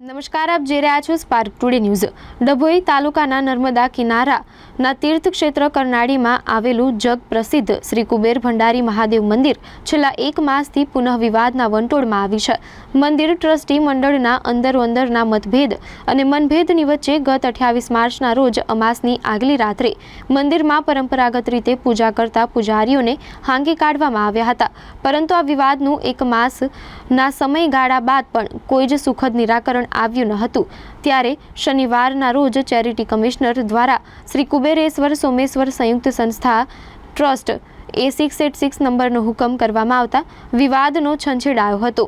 નમસ્કાર, આપ જોઈ રહ્યા છો સ્પાર્ક ટુડે ન્યૂઝ ડભોઈ તાલુકાના નર્મદા કિનારાના તીર્થક્ષેત્ર કરનાળીમાં આવેલું જગ પ્રસિદ્ધ શ્રી કુબેર ભંડારી મહાદેવ મંદિર છેલ્લા એક માસથી પુનઃ વિવાદના વંટોળમાં આવી છે. મંદિર ટ્રસ્ટી મંડળના અંદરો અંદરના મતભેદ અને મનભેદની વચ્ચે ગત અઠ્યાવીસ માર્ચના રોજ અમાસની આગલી રાત્રે મંદિરમાં પરંપરાગત રીતે પૂજા કરતા પૂજારીઓને હાંકી કાઢવામાં આવ્યા હતા. પરંતુ આ વિવાદનું એક માસના સમયગાળા બાદ પણ કોઈ જ સુખદ નિરાકરણ આવ્યું ન હતું. ત્યારે શનિવારના રોજ ચેરિટી કમિશનર દ્વારા શ્રી કુબેરેશ્વર સોમેશ્વર સંયુક્ત સંસ્થા ટ્રસ્ટ એ સિક્સ એટ સિક્સ નંબરનો હુકમ કરવામાં આવતા વિવાદનો છંછેડાયો હતો.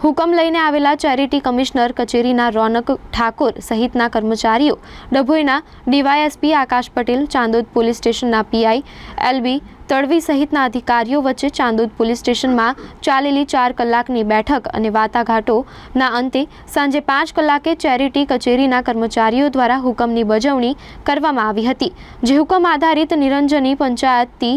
હુકમ લઈને આવેલા ચેરિટી કમિશનર કચેરીના રોનક ઠાકોર સહિતના કર્મચારીઓ, ડભોઈના ડીવાયએસપી આકાશ પટેલ, ચાંદોદ પોલીસ સ્ટેશનના પીઆઈ એલબી તડવી સહિતના અધિકારીઓ વચ્ચે ચાંદોદ પોલીસ સ્ટેશનમાં ચાલેલી ચાર કલાકની બેઠક અને વાટાઘાટોના અંતે સાંજે પાંચ કલાકે ચેરિટી કચેરીના કર્મચારીઓ દ્વારા હુકમની બજવણી કરવામાં આવી હતી, જે હુકમ આધારિત નિરંજની પંચાયતી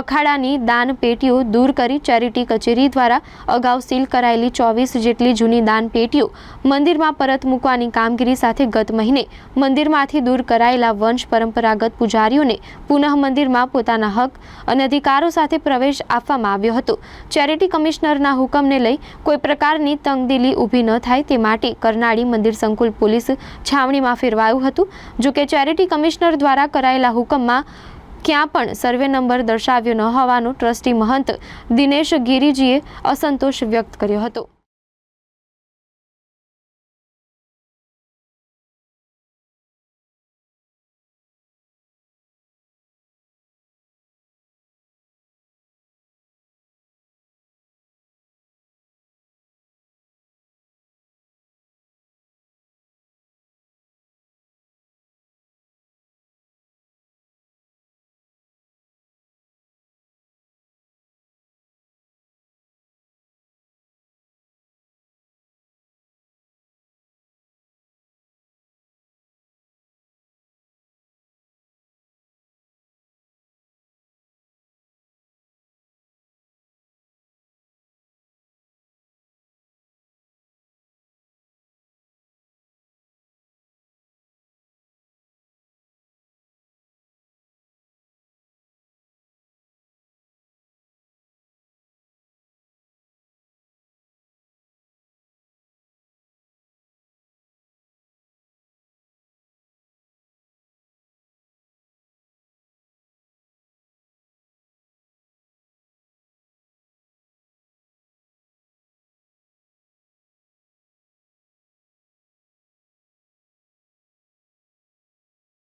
અખાડાની દાન પેટીઓ દૂર કરી ચેરિટી કચેરી દ્વારા અગાઉ સીલ કરાયેલી ચોવીસ જેટલી જૂની દાન પેટીઓ મંદિરમાં પરત મૂકવાની કામગીરી સાથે ગત મહિને મંદિરમાંથી દૂર કરાયેલા વંશ પરંપરાગત પૂજારીઓને પુનઃ મંદિરમાં પોતાના હક અને અધિકારો સાથે પ્રવેશ આપવામાં આવ્યો હતો. ચેરિટી કમિશનરના હુકમને લઈ કોઈ પ્રકારની તંગદિલી ઊભી ન થાય તે માટે કરનાળી મંદિર સંકુલ પોલીસ છાવણીમાં ફેરવાયું હતું. જો કે ચેરિટી કમિશનર દ્વારા કરાયેલા હુકમમાં ક્યાં પણ સર્વે નંબર દર્શાવ્યો ન હોવાનું ટ્રસ્ટી મહંત દિનેશ ગિરિજીએ અસંતોષ વ્યક્ત કર્યો હતો.